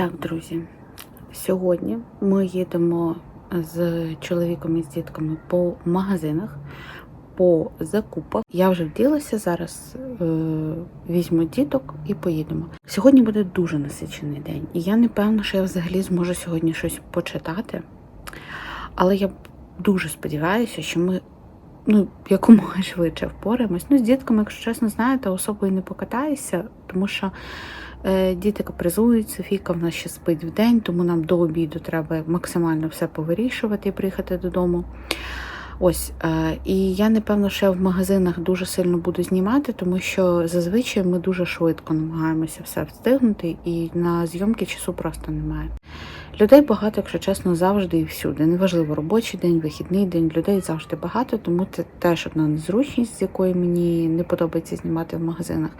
Так, друзі, сьогодні ми їдемо з чоловіком і з дітками по магазинах, по закупах. Я вже вділася зараз. Е, візьму діток і поїдемо. Сьогодні буде дуже насичений день, і я не певна, що я взагалі зможу сьогодні щось почитати. Але я дуже сподіваюся, що ми ну, якомога швидше впораємось. Ну, з дітками, якщо чесно, знаєте, особо і не покатаюся, тому що діти капризують, Софійка в нас ще спить в день, тому нам до обіду треба максимально все повирішувати і приїхати додому. Ось, е, і я напевно ще в магазинах дуже сильно буду знімати, тому що зазвичай ми дуже швидко намагаємося все встигнути, і на зйомки часу просто немає. Людей багато, якщо чесно, завжди і всюди. Неважливо, робочий день, вихідний день, людей завжди багато, тому це теж одна незручність, з якої мені не подобається знімати в магазинах.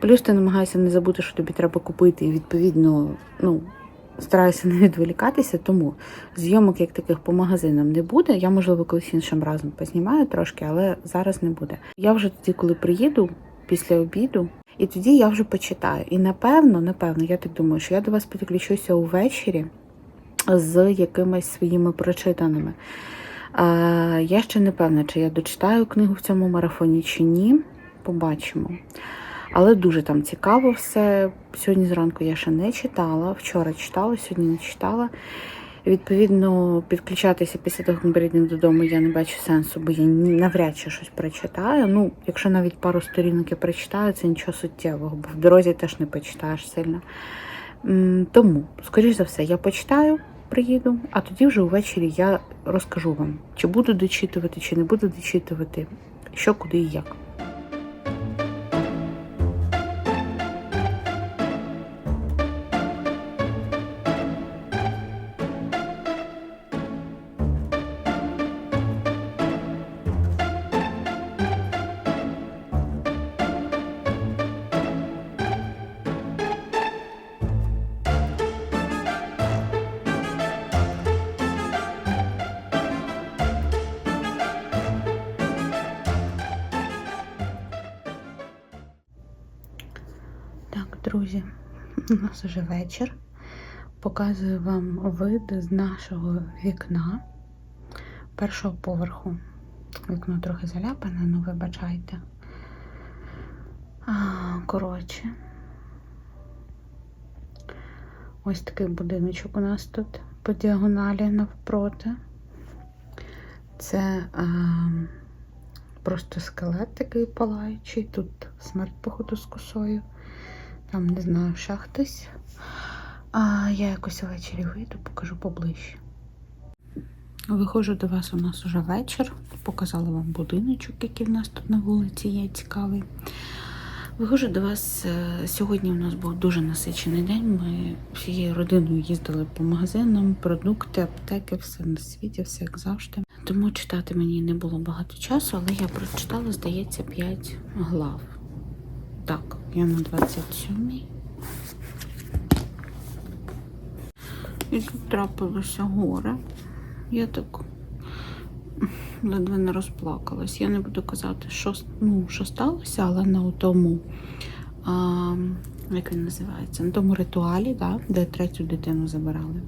Плюс ти намагаєшся не забути, що тобі треба купити, і відповідно, ну. Стараюся не відволікатися, тому зйомок як таких по магазинам не буде. Я, можливо, колись іншим разом познімаю трошки, але зараз не буде. Я вже тоді, коли приїду після обіду, і тоді я вже почитаю. І напевно, напевно, я так думаю, що я до вас підключуся увечері з якимись своїми прочитаними. Я ще не певна, чи я дочитаю книгу в цьому марафоні, чи ні. Побачимо. Але дуже там цікаво все. Сьогодні зранку я ще не читала, вчора читала, сьогодні не читала. Відповідно, підключатися після того, як ми додому, я не бачу сенсу, бо я навряд чи щось прочитаю. Ну, якщо навіть пару сторінок я прочитаю, це нічого суттєвого, бо в дорозі теж не почитаєш сильно. Тому, скоріш за все, я почитаю, приїду, а тоді вже увечері я розкажу вам, чи буду дочитувати, чи не буду дочитувати, що, куди і як. У нас вже вечір. Показую вам вид з нашого вікна першого поверху. Вікно трохи заляпане, ну вибачайте. А, коротше. Ось такий будиночок у нас тут по діагоналі навпроти. Це а, просто скелет такий палаючий. Тут смерть, походу, з косою. Там, не знаю, ще хтось. А я якось ввечері вийду, покажу поближче. Виходжу до вас у нас уже вечір. Показала вам будиночок, який в нас тут на вулиці є, цікавий. Виходжу до вас. е, Сьогодні у нас був дуже насичений день. Ми всією родиною їздили по магазинам, продукти, аптеки, все на світі, все як завжди. Тому читати мені не було багато часу, але я прочитала, здається, 5 глав. Так, я на 27-й. І тут трапилося горе. Я так ледве не розплакалась. Я не буду казати, що, ну, що сталося, але на тому, а, як він називається, на тому ритуалі, да, де третю дитину забирали.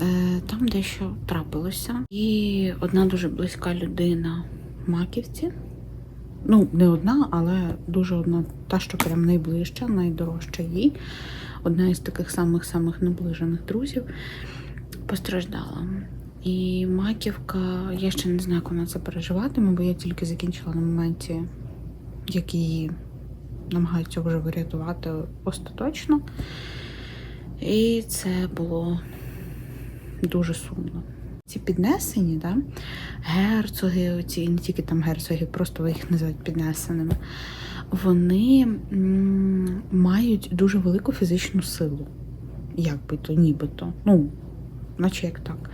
Е, Там дещо трапилося. І одна дуже близька людина в Маківці. Ну, не одна, але дуже одна, та, що прям найближча, найдорожча їй. Одна із таких самих-самих наближених друзів постраждала. І маківка, я ще не знаю, як вона це переживатиме, бо я тільки закінчила на моменті, як її намагаються вже врятувати остаточно. І це було дуже сумно. Ці піднесені, да? герцоги, оці, не тільки там герцоги, просто їх називають піднесеними, вони м, мають дуже велику фізичну силу. Як би то, нібито. Ну, наче як так.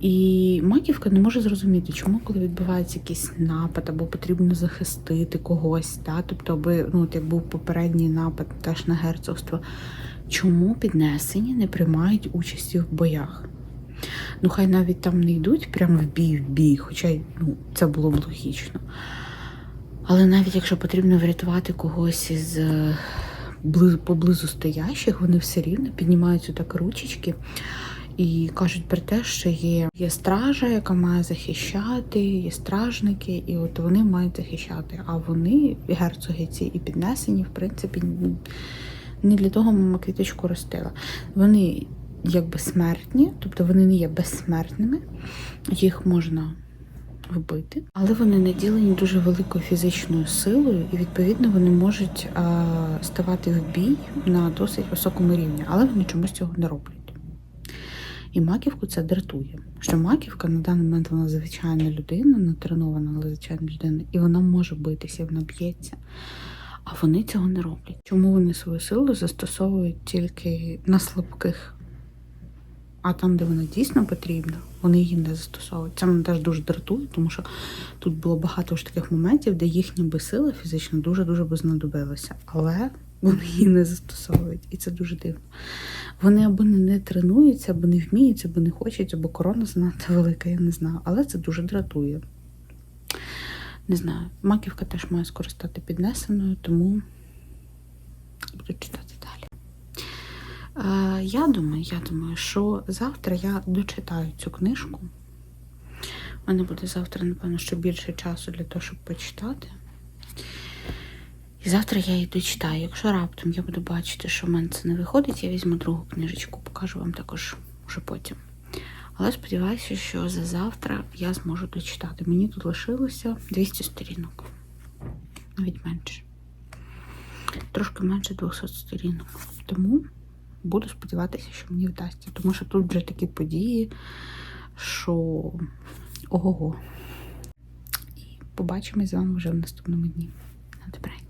І маківка не може зрозуміти, чому, коли відбувається якийсь напад, або потрібно захистити когось, да? тобто, аби, ну, от як був попередній напад теж на герцогство, чому піднесені не приймають участі в боях? Ну, хай навіть там не йдуть прямо в бій, в бій, хоча ну, це було б логічно. Але навіть якщо потрібно врятувати когось із е, поблизу стоящих, вони все рівно піднімаються так ручечки і кажуть про те, що є, є стража, яка має захищати, є стражники, і от вони мають захищати. А вони, герцоги ці і піднесені, в принципі, не для того мама квіточку ростила. Вони якби смертні, тобто вони не є безсмертними, їх можна вбити, але вони наділені дуже великою фізичною силою, і відповідно вони можуть а, ставати в бій на досить високому рівні, але вони чомусь цього не роблять. І маківку це дратує. Що маківка на даний момент вона звичайна людина, натренована, але звичайна людина, і вона може битися, вона б'ється. А вони цього не роблять. Чому вони свою силу застосовують тільки на слабких? А там, де вона дійсно потрібна, вони її не застосовують. Це мене теж дуже дратує, тому що тут було багато ж таких моментів, де їхня би сила фізична дуже-дуже би знадобилася. Але вони її не застосовують. І це дуже дивно. Вони або не, тренуються, або не вміють, або не хочуть, або корона занадто велика, я не знаю. Але це дуже дратує. Не знаю. Маківка теж має скористати піднесеною, тому буду читати я думаю, я думаю, що завтра я дочитаю цю книжку. У мене буде завтра, напевно, що більше часу для того, щоб почитати. І завтра я її дочитаю. Якщо раптом я буду бачити, що в мене це не виходить, я візьму другу книжечку, покажу вам також вже потім. Але сподіваюся, що за завтра я зможу дочитати. Мені тут лишилося 200 сторінок. Навіть менше. Трошки менше 200 сторінок. Тому буду сподіватися, що мені вдасться. Тому що тут вже такі події, що ого-го. І побачимось з вами вже в наступному дні. На добраніч.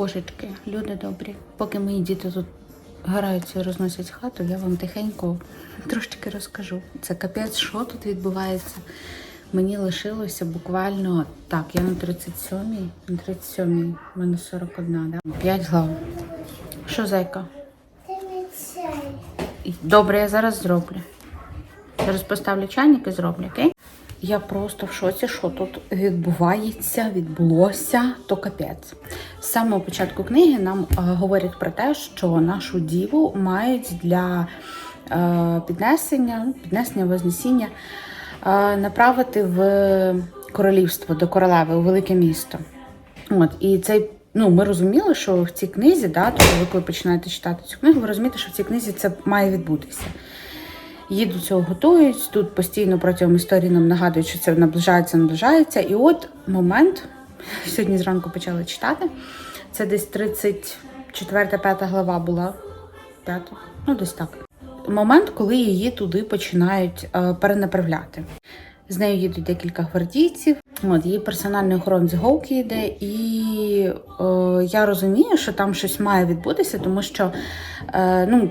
Божечки, люди добрі. Поки мої діти тут граються і розносять хату, я вам тихенько трошки розкажу. Це капець, що тут відбувається. Мені лишилося буквально так, я на 37-й, на 37-й, в мене 41, да? 5 глав. Що, зайка? Добре, я зараз зроблю. Зараз поставлю чайник і зроблю, окей? Я просто в шоці, що тут відбувається, відбулося, то капець. З самого початку книги нам е, говорять про те, що нашу діву мають для е, піднесення, піднесення, вознесіння е, направити в королівство до королеви у велике місто. От, і цей, ну, ми розуміли, що в цій книзі, да, тобто ви починаєте читати цю книгу, ви розумієте, що в цій книзі це має відбутися. Її до цього готують. Тут постійно протягом історії нам нагадують, що це наближається, наближається. І от момент, сьогодні зранку почала читати. Це десь 34-5 глава була. П'ята, ну десь так. Момент, коли її туди починають е, перенаправляти. З нею їдуть декілька гвардійців. От її персональний охоронець Гоукі йде, і е, я розумію, що там щось має відбутися, тому що е, ну,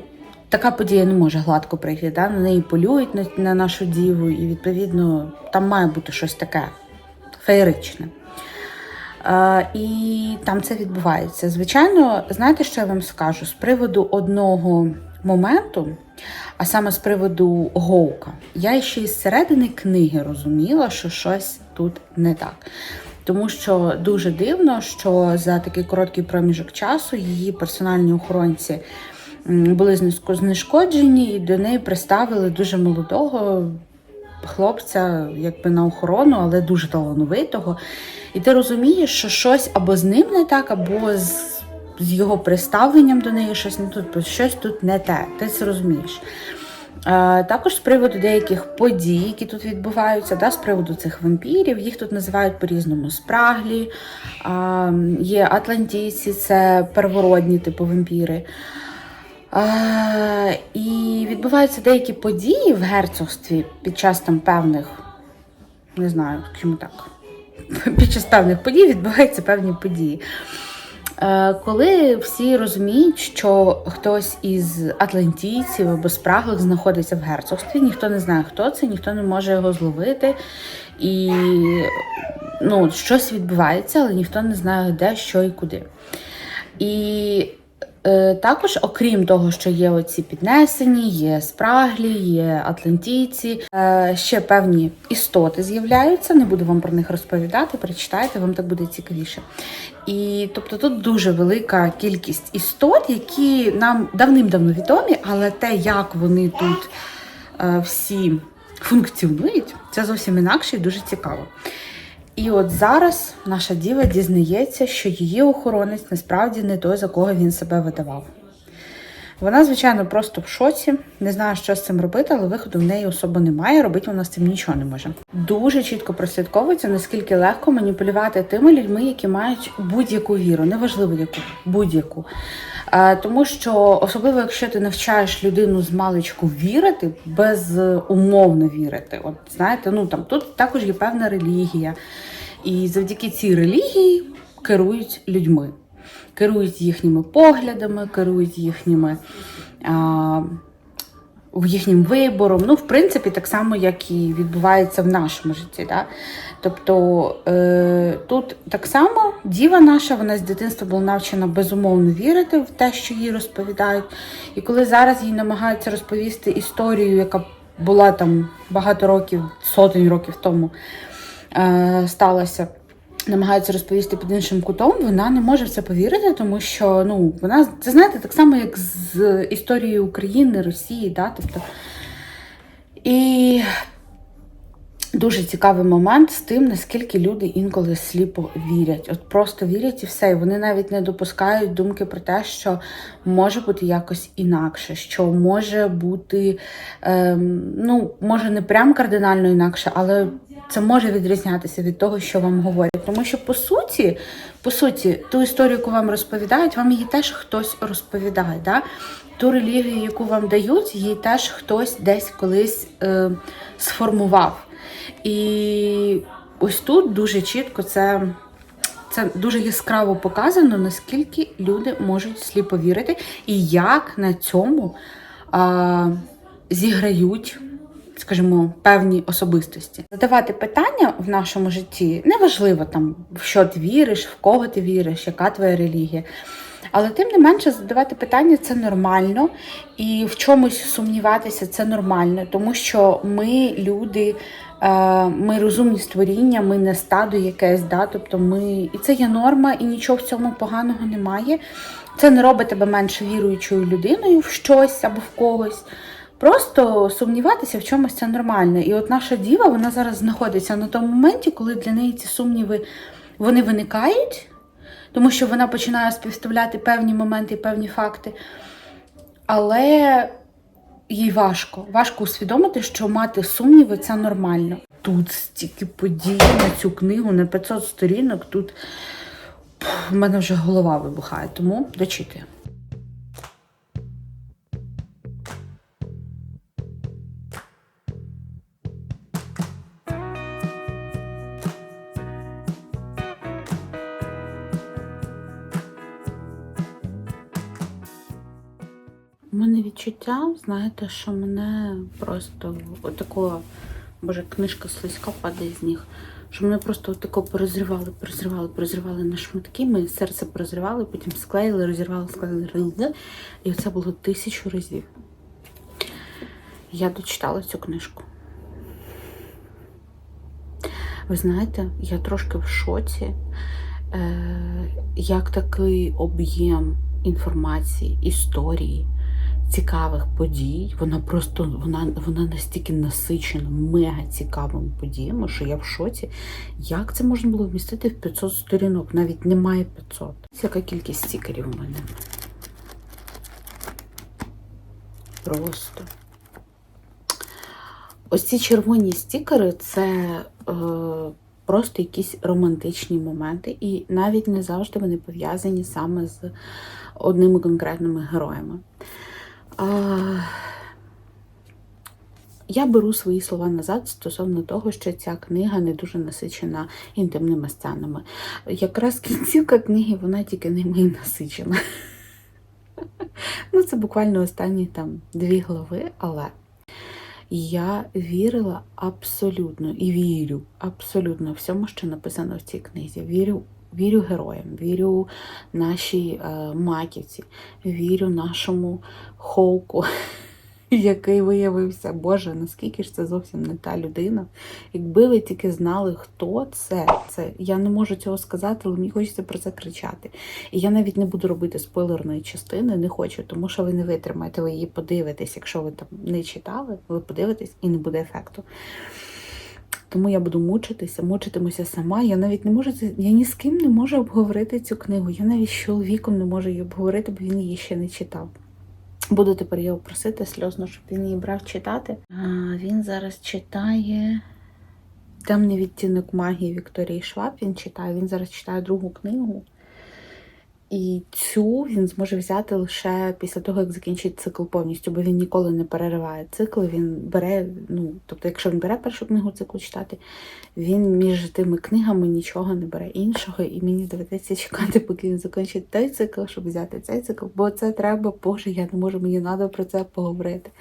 така подія не може гладко прийти. Да? На неї полюють на, на нашу діву, і відповідно там має бути щось таке феєричне. Е, і там це відбувається. Звичайно, знаєте, що я вам скажу? З приводу одного моменту, а саме з приводу Гоука, я ще із середини книги розуміла, що щось тут не так. Тому що дуже дивно, що за такий короткий проміжок часу її персональні охоронці були знешкоджені, і до неї приставили дуже молодого хлопця, якби на охорону, але дуже талановитого. І ти розумієш, що щось або з ним не так, або з, з його приставленням до неї щось не тут, щось тут не те. Ти це розумієш. Е, Також з приводу деяких подій, які тут відбуваються, да, з приводу цих вампірів, їх тут називають по-різному спраглі, а, є атлантійці, це первородні типу вампіри. А, і відбуваються деякі події в герцогстві під час там певних, не знаю, чому так. Під час певних подій відбуваються певні події. Е, Коли всі розуміють, що хтось із атлантійців або спраглих знаходиться в герцогстві, ніхто не знає, хто це, ніхто не може його зловити. І ну, щось відбувається, але ніхто не знає, де, що і куди. І також, окрім того, що є оці піднесені, є спраглі, є атлантійці, е, ще певні істоти з'являються. Не буду вам про них розповідати, прочитайте, вам так буде цікавіше. І тобто тут дуже велика кількість істот, які нам давним-давно відомі, але те, як вони тут е, всі функціонують, це зовсім інакше і дуже цікаво. І от зараз наша діва дізнається, що її охоронець насправді не той, за кого він себе видавав. Вона, звичайно, просто в шоці, не знає, що з цим робити, але виходу в неї особо немає. Робити вона з цим нічого не може. Дуже чітко прослідковується, наскільки легко маніпулювати тими людьми, які мають будь-яку віру, неважливо яку, будь-яку. Е, Тому що особливо, якщо ти навчаєш людину з маличку вірити, безумовно вірити. От знаєте, ну там тут також є певна релігія, і завдяки цій релігії керують людьми керують їхніми поглядами, керують їхніми а, їхнім вибором. Ну, в принципі, так само, як і відбувається в нашому житті. Да? Тобто е, тут так само діва наша, вона з дитинства була навчена безумовно вірити в те, що їй розповідають. І коли зараз їй намагаються розповісти історію, яка була там багато років, сотень років тому е, сталася намагається розповісти під іншим кутом, вона не може в це повірити, тому що ну вона це знаєте так само, як з історією України, Росії, да, тобто. І дуже цікавий момент з тим, наскільки люди інколи сліпо вірять. От просто вірять і все. І вони навіть не допускають думки про те, що може бути якось інакше, що може бути, ем, ну, може, не прям кардинально інакше, але це може відрізнятися від того, що вам говорять. Тому що по суті, по суті, ту історію, яку вам розповідають, вам її теж хтось розповідає. Да? Ту релігію, яку вам дають, її теж хтось десь колись е, сформував. І ось тут дуже чітко це. Це дуже яскраво показано, наскільки люди можуть сліпо вірити, і як на цьому а, зіграють скажімо, певні особистості. Задавати питання в нашому житті неважливо там, в що ти віриш, в кого ти віриш, яка твоя релігія. Але тим не менше задавати питання це нормально, і в чомусь сумніватися це нормально, тому що ми люди, е, ми розумні створіння, ми не стадо якесь, да? тобто ми і це є норма, і нічого в цьому поганого немає. Це не робить тебе менш віруючою людиною в щось або в когось. Просто сумніватися в чомусь це нормально. І от наша діва, вона зараз знаходиться на тому моменті, коли для неї ці сумніви вони виникають, тому що вона починає співставляти певні моменти певні факти. Але їй важко. Важко усвідомити, що мати сумніви це нормально. Тут стільки подій на цю книгу, на 500 сторінок, тут в мене вже голова вибухає, тому дочитую. Мене знаєте, що мене просто отакого, боже, книжка слизька падає з ніг. що мене просто тако порозривали, порозривали, порозривали на шматки. Моє серце порозривали, потім склеїли, розірвали, склеїли. І це було тисячу разів. Я дочитала цю книжку. Ви знаєте, я трошки в шоці, е, як такий об'єм інформації, історії, цікавих подій. Вона просто вона, вона настільки насичена, мега цікавими подіями, що я в шоці. Як це можна було вмістити в 500 сторінок? Навіть немає 500. Ось Яка кількість стікерів у мене? Просто. Ось ці червоні стікери це е, просто якісь романтичні моменти, і навіть не завжди вони пов'язані саме з одними конкретними героями. Я беру свої слова назад стосовно того, що ця книга не дуже насичена інтимними сценами. Якраз кінцівка книги, вона тільки ними насичена. Ну, це буквально останні там дві глави, але я вірила абсолютно і вірю абсолютно всьому, що написано в цій книзі. Вірю, вірю героям, вірю нашій е, маківці, вірю нашому Хоуку, який виявився, Боже, наскільки ж це зовсім не та людина. Якби ви тільки знали, хто це, це я не можу цього сказати, але мені хочеться про це кричати. І я навіть не буду робити спойлерної частини, не хочу, тому що ви не витримаєте, ви її подивитесь. Якщо ви там не читали, ви подивитесь і не буде ефекту. Тому я буду мучитися, мучитимуся сама. Я навіть не можу я ні з ким не можу обговорити цю книгу. Я навіть з чоловіком не можу її обговорити, бо він її ще не читав. Буду тепер його просити сльозно, щоб він її брав читати. А, він зараз читає Темний відтінок магії Вікторії Шваб. Він читає. Він зараз читає другу книгу. І цю він зможе взяти лише після того, як закінчить цикл повністю, бо він ніколи не перериває цикли. Він бере, ну, тобто, якщо він бере першу книгу циклу читати, він між тими книгами нічого не бере іншого, і мені доведеться чекати, поки він закінчить той цикл, щоб взяти цей цикл, бо це треба, Боже, я не можу, мені треба про це поговорити.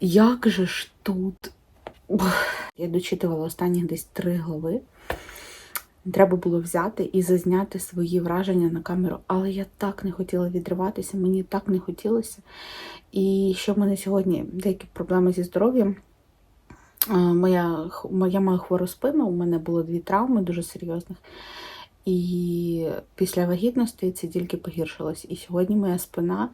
Як же ж тут? Я дочитувала останні десь три глави. Треба було взяти і зазняти свої враження на камеру, але я так не хотіла відриватися, мені так не хотілося. І що в мене сьогодні деякі проблеми зі здоров'ям. Моя, моя маю хвору спину, у мене було дві травми дуже серйозних. І після вагітності це тільки погіршилось. І сьогодні моя спина.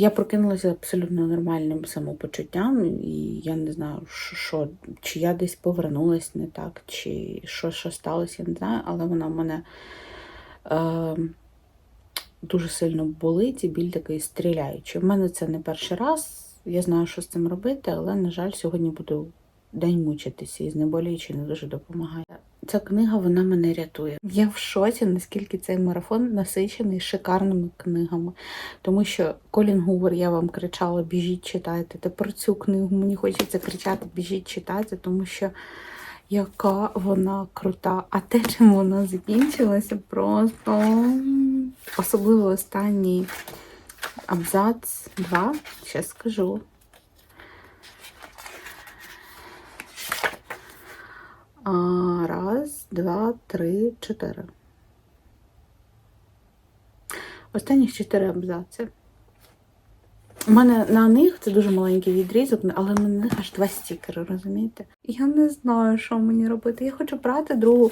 Я прокинулася абсолютно нормальним самопочуттям, і я не знаю, що, чи я десь повернулась не так, чи що, що сталося, я не знаю, але вона в мене е, дуже сильно болить і біль такий стріляючий. У мене це не перший раз. Я знаю, що з цим робити, але, на жаль, сьогодні буду день мучитися і знеболюючи не дуже допомагає. Ця книга вона мене рятує. Я в шоці, наскільки цей марафон насичений шикарними книгами. Тому що Колін Гувер, я вам кричала, біжіть читайте. Та про цю книгу мені хочеться кричати, біжіть читайте, тому що яка вона крута. А те, чим вона закінчилася, просто особливо останній абзац 2, ще скажу. А, раз, два, три, чотири. Останніх чотири абзаци. У мене на них це дуже маленький відрізок, але на них аж два стікери, розумієте? Я не знаю, що мені робити. Я хочу брати другу.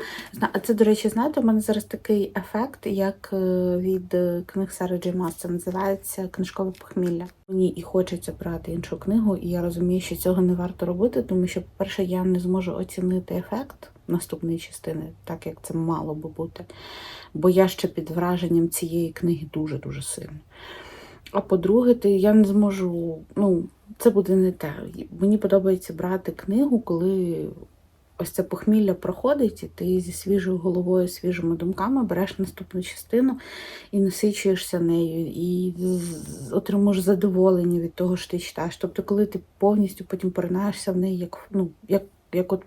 А це, до речі, знаєте, у мене зараз такий ефект, як е, від е, книг Сари. Це називається книжкове похмілля. Мені і хочеться брати іншу книгу, і я розумію, що цього не варто робити, тому що, по-перше, я не зможу оцінити ефект наступної частини, так як це мало би бути. Бо я ще під враженням цієї книги дуже-дуже сильно. А по-друге, я не зможу. Ну, це буде не те. Мені подобається брати книгу, коли ось це похмілля проходить, і ти зі свіжою головою, свіжими думками береш наступну частину і насичуєшся нею, і отримуєш задоволення від того, що ти читаєш. Тобто, коли ти повністю потім поринаєшся в неї, як, ну, як, як от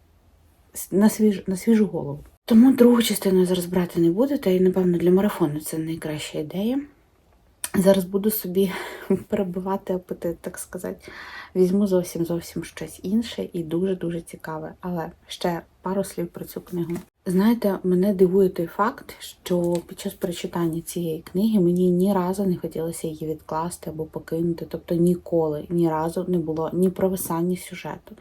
на, свіж, на свіжу голову. Тому другу частину зараз брати не буду, та й, напевно, для марафону це найкраща ідея. Зараз буду собі перебивати апетит, так сказати. Візьму зовсім зовсім щось інше і дуже-дуже цікаве. Але ще пару слів про цю книгу. Знаєте, мене дивує той факт, що під час прочитання цієї книги мені ні разу не хотілося її відкласти або покинути. Тобто ніколи, ні разу не було ні провисання сюжету,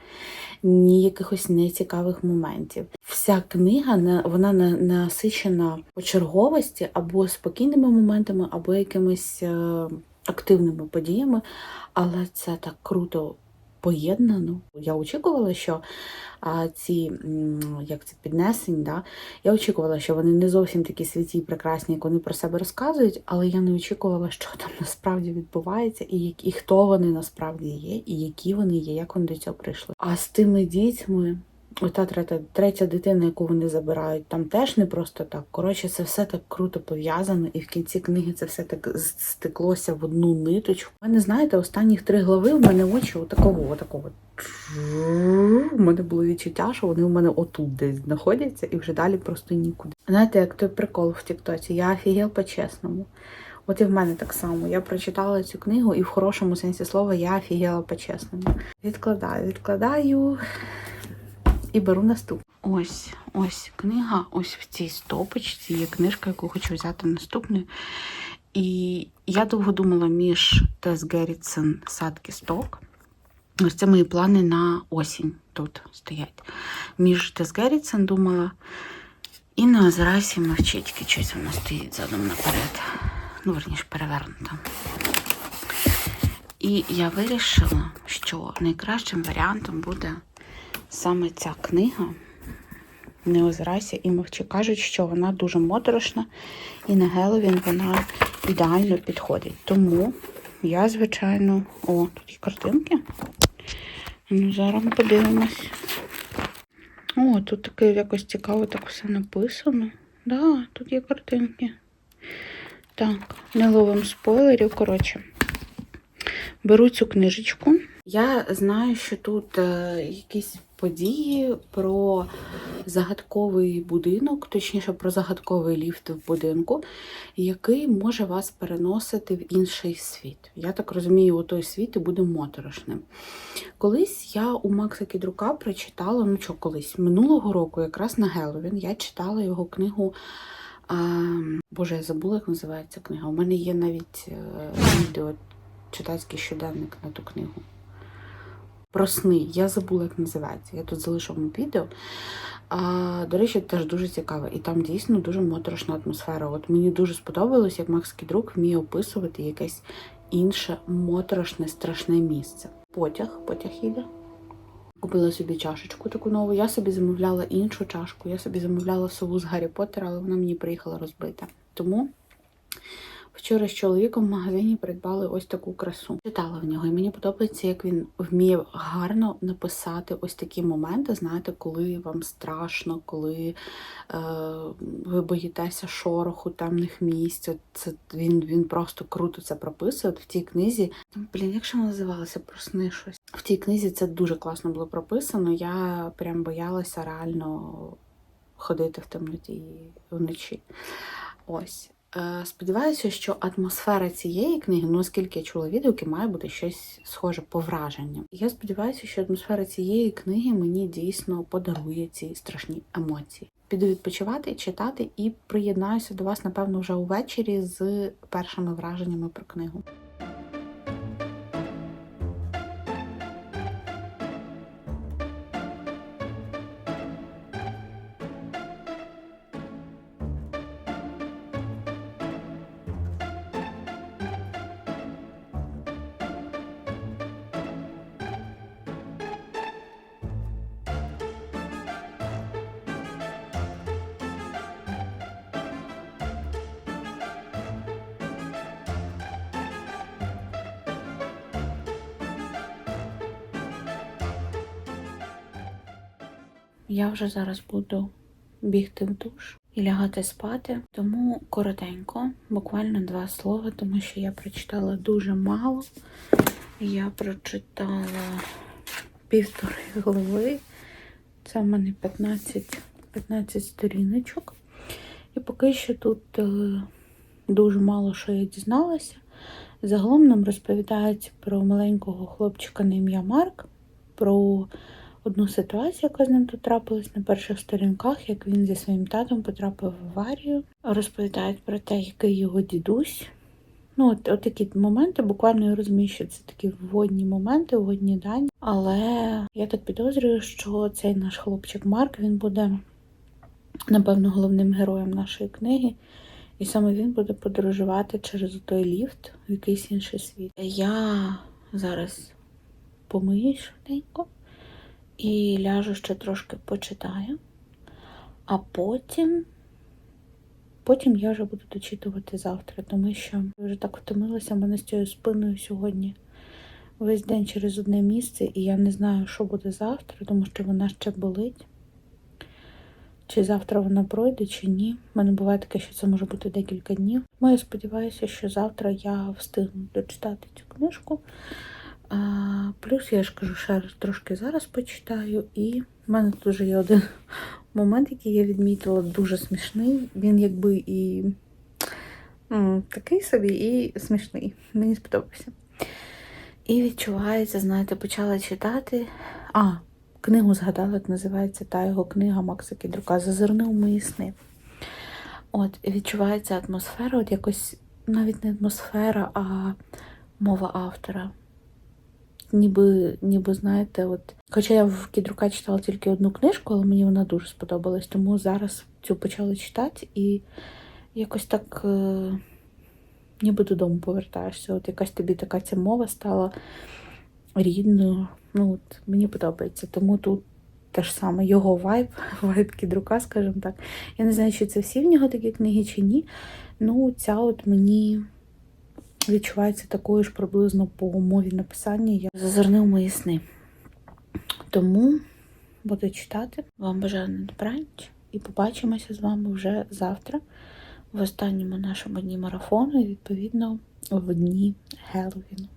ні якихось нецікавих моментів. Вся книга на- вона на- насичена по черговості або спокійними моментами, або якимись е, активними подіями, але це так круто поєднано. Я очікувала, що а, ці як це піднесень, да, я очікувала, що вони не зовсім такі святі і прекрасні, як вони про себе розказують, але я не очікувала, що там насправді відбувається, і, і хто вони насправді є, і які вони є, як вони до цього прийшли. А з тими дітьми. Ота третя, третя дитина, яку вони забирають, там теж не просто так. Коротше, це все так круто пов'язано, і в кінці книги це все так стеклося в одну ниточку. У мене, знаєте, останніх три глави в мене очі отакого, отакого. У мене було відчуття, що вони у мене отут десь знаходяться і вже далі просто нікуди. Знаєте, як той прикол в Тіктоці, я офігел по-чесному. От і в мене так само. Я прочитала цю книгу, і в хорошому сенсі слова я офігела по-чесному. Відкладаю, відкладаю і беру наступну. Ось, ось книга, ось в цій стопочці є книжка, яку хочу взяти наступною. І я довго думала між Тес Геррітсен Садки Сток. Ось це мої плани на осінь тут стоять. Між Тес Геррітсен думала. І на Озерасі мовчитьки щось воно стоїть задом наперед. Ну, верніше, перевернуто. І я вирішила, що найкращим варіантом буде саме ця книга. Не озирайся і мовчи. Кажуть, що вона дуже моторошна, і на Геловін вона ідеально підходить. Тому я, звичайно, о, тут є картинки. Ну, зараз ми подивимось. О, тут таке якось цікаво так все написано. Да, тут є картинки. Так, не ловим спойлерів, коротше. Беру цю книжечку. Я знаю, що тут е, якісь події про загадковий будинок, точніше про загадковий ліфт в будинку, який може вас переносити в інший світ. Я так розумію, у той світ і буде моторошним. Колись я у Макса Кідрука прочитала, ну що колись, минулого року, якраз на Геловін, я читала його книгу. А, Боже, я забула, як називається книга. У мене є навіть е, відео, читацький щоденник на ту книгу. Про сни. Я забула, як називається. Я тут залишу вам відео. А, до речі, теж дуже цікаво. І там дійсно дуже моторошна атмосфера. От мені дуже сподобалось, як Макс Кідрук вміє описувати якесь інше моторошне, страшне місце. Потяг, потяг їде. Купила собі чашечку таку нову. Я собі замовляла іншу чашку. Я собі замовляла сову з Гаррі Поттера, але вона мені приїхала розбита. Тому вчора з чоловіком в магазині придбали ось таку красу. Читала в нього, і мені подобається, як він вміє гарно написати ось такі моменти. Знаєте, коли вам страшно, коли е, ви боїтеся шороху, темних місць. Це він, він просто круто це прописує. От в тій книзі. Блін, як же вона називалася про сни щось? В тій книзі це дуже класно було прописано. Я прям боялася реально ходити в темноті вночі. Ось. Е, Сподіваюся, що атмосфера цієї книги, ну оскільки я чула відгуки, має бути щось схоже по враженням. Я сподіваюся, що атмосфера цієї книги мені дійсно подарує ці страшні емоції. Піду відпочивати, читати і приєднаюся до вас, напевно, вже увечері з першими враженнями про книгу. Я вже зараз буду бігти в душ і лягати спати, тому коротенько, буквально два слова, тому що я прочитала дуже мало. Я прочитала півтори голови. Це в мене 15, 15 сторіночок. І поки що тут е, дуже мало що я дізналася. Загалом нам розповідають про маленького хлопчика на ім'я Марк, про одну ситуацію, яка з ним тут трапилась на перших сторінках, як він зі своїм татом потрапив в аварію. Розповідають про те, який його дідусь. Ну, от, от такі моменти, буквально я розумію, що це такі вводні моменти, вводні дані. Але я так підозрюю, що цей наш хлопчик Марк він буде, напевно, головним героєм нашої книги. І саме він буде подорожувати через той ліфт в якийсь інший світ. Я зараз помиюсь швиденько і ляжу ще трошки почитаю, а потім. Потім я вже буду дочитувати завтра, тому що я вже так втомилася в мене з цією спиною сьогодні весь день через одне місце, і я не знаю, що буде завтра, тому що вона ще болить. Чи завтра вона пройде, чи ні. У мене буває таке, що це може бути декілька днів. Ну, я сподіваюся, що завтра я встигну дочитати цю книжку. Плюс я ж кажу, ще раз трошки зараз почитаю, і в мене тут вже є один момент, який я відмітила, дуже смішний. Він якби і такий собі, і смішний. Мені сподобався. І відчувається, знаєте, почала читати. А, книгу згадала, як називається та його книга Макса Кідрука Зазирни у мої сни. От, відчувається атмосфера, от якось навіть не атмосфера, а мова автора. Ніби, ніби, знаєте, от. Хоча я в Кідрука читала тільки одну книжку, але мені вона дуже сподобалась, тому зараз цю почала читати і якось так е, ніби додому повертаєшся. От якась тобі така ця мова стала рідною. Ну, от, мені подобається. Тому тут те ж саме його вайб, вайб Кідрука, скажімо так. Я не знаю, чи це всі в нього такі книги, чи ні. Ну, ця от мені відчувається такою ж приблизно по мові написання. Я зазирнив мої сни. Тому буду читати. Вам бажаю на добраніч і побачимося з вами вже завтра в останньому нашому дні марафону і відповідно в дні Геловіну.